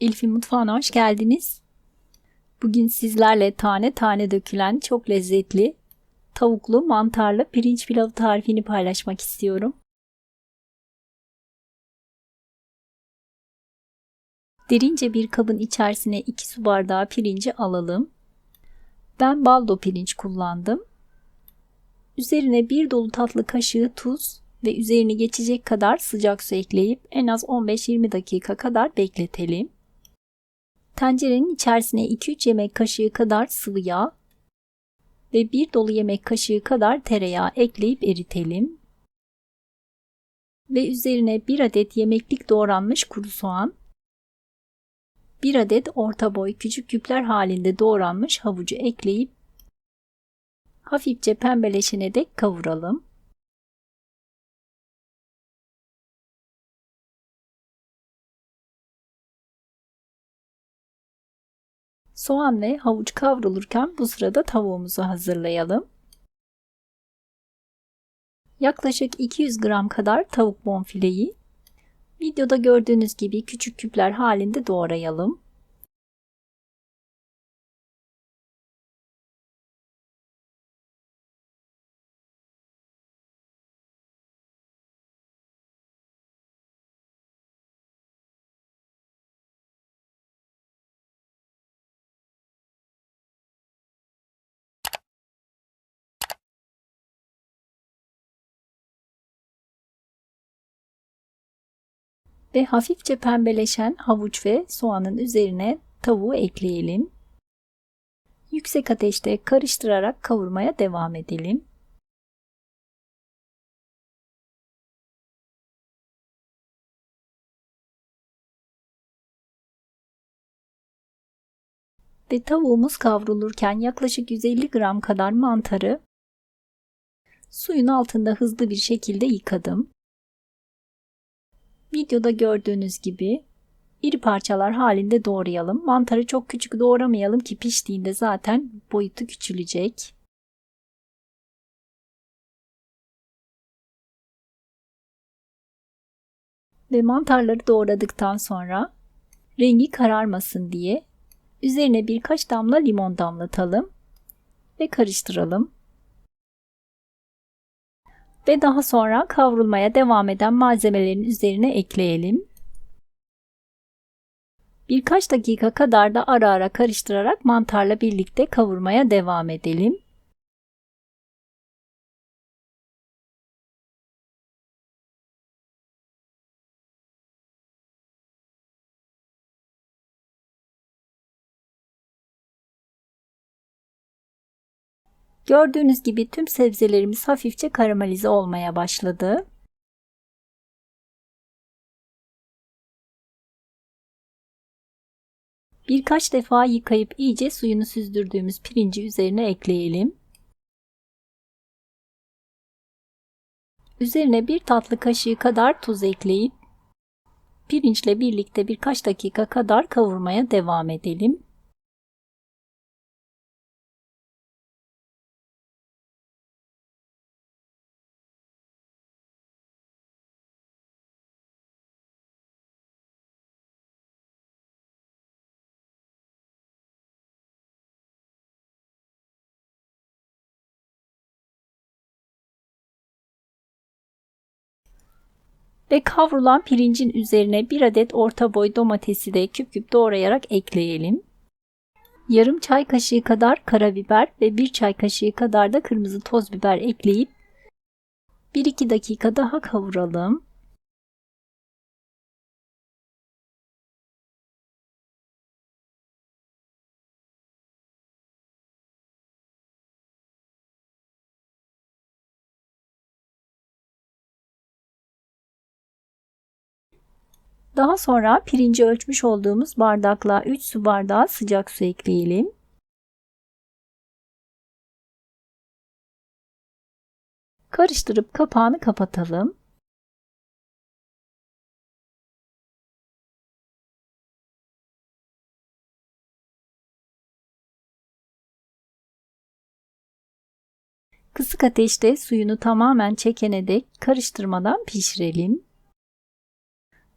Elif'in mutfağına hoş geldiniz. Bugün sizlerle tane tane dökülen çok lezzetli tavuklu mantarlı pirinç pilavı tarifini paylaşmak istiyorum. Derince bir kabın içerisine 2 su bardağı pirinci alalım. Ben baldo pirinç kullandım. Üzerine bir dolu tatlı kaşığı tuz ve üzerini geçecek kadar sıcak su ekleyip en az 15-20 dakika kadar bekletelim. Tencerenin içerisine 2-3 yemek kaşığı kadar sıvı yağ ve 1 dolu yemek kaşığı kadar tereyağı ekleyip eritelim. Ve üzerine 1 adet yemeklik doğranmış kuru soğan, 1 adet orta boy küçük küpler halinde doğranmış havucu ekleyip hafifçe pembeleşene dek kavuralım. Soğan ve havuç kavrulurken bu sırada tavuğumuzu hazırlayalım. Yaklaşık 200 gram kadar tavuk bonfileyi videoda gördüğünüz gibi küçük küpler halinde doğrayalım. Ve hafifçe pembeleşen havuç ve soğanın üzerine tavuğu ekleyelim. Yüksek ateşte karıştırarak kavurmaya devam edelim. Ve tavuğumuz kavrulurken yaklaşık 150 gram kadar mantarı suyun altında hızlı bir şekilde yıkadım. Videoda gördüğünüz gibi iri parçalar halinde doğrayalım. Mantarı çok küçük doğramayalım ki piştiğinde zaten boyutu küçülecek. Ve mantarları doğradıktan sonra rengi kararmasın diye üzerine birkaç damla limon damlatalım ve karıştıralım ve daha sonra kavrulmaya devam eden malzemelerin üzerine ekleyelim. Birkaç dakika kadar da ara ara karıştırarak mantarla birlikte kavurmaya devam edelim. Gördüğünüz gibi tüm sebzelerimiz hafifçe karamelize olmaya başladı. Birkaç defa yıkayıp iyice suyunu süzdürdüğümüz pirinci üzerine ekleyelim. Üzerine bir tatlı kaşığı kadar tuz ekleyip pirinçle birlikte birkaç dakika kadar kavurmaya devam edelim. Ve kavrulan pirincin üzerine bir adet orta boy domatesi de küp küp doğrayarak ekleyelim. Yarım çay kaşığı kadar karabiber ve bir çay kaşığı kadar da kırmızı toz biber ekleyip 1-2 dakika daha kavuralım. Daha sonra pirinci ölçmüş olduğumuz bardakla 3 su bardağı sıcak su ekleyelim. Karıştırıp kapağını kapatalım. Kısık ateşte suyunu tamamen çekene dek karıştırmadan pişirelim.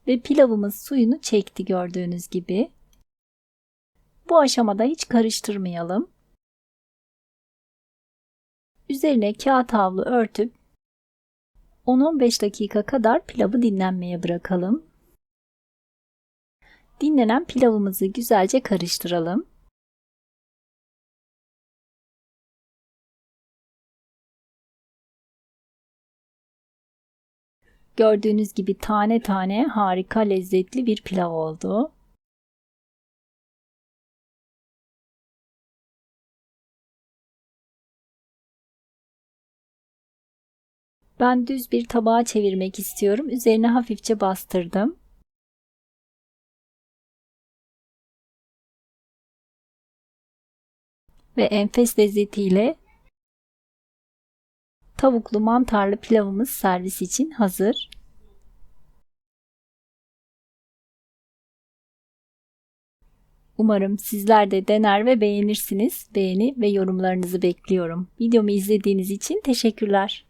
Ve pilavımız suyunu çekti gördüğünüz gibi. Bu aşamada hiç karıştırmayalım. Üzerine kağıt havlu örtüp 10-15 dakika kadar pilavı dinlenmeye bırakalım. Dinlenen pilavımızı güzelce karıştıralım. Gördüğünüz gibi tane tane harika lezzetli bir pilav oldu. Ben düz bir tabağa çevirmek istiyorum. Üzerine hafifçe bastırdım. Ve enfes lezzetiyle tavuklu mantarlı pilavımız servis için hazır. Umarım sizler de dener ve beğenirsiniz. Beğeni ve yorumlarınızı bekliyorum. Videomu izlediğiniz için teşekkürler.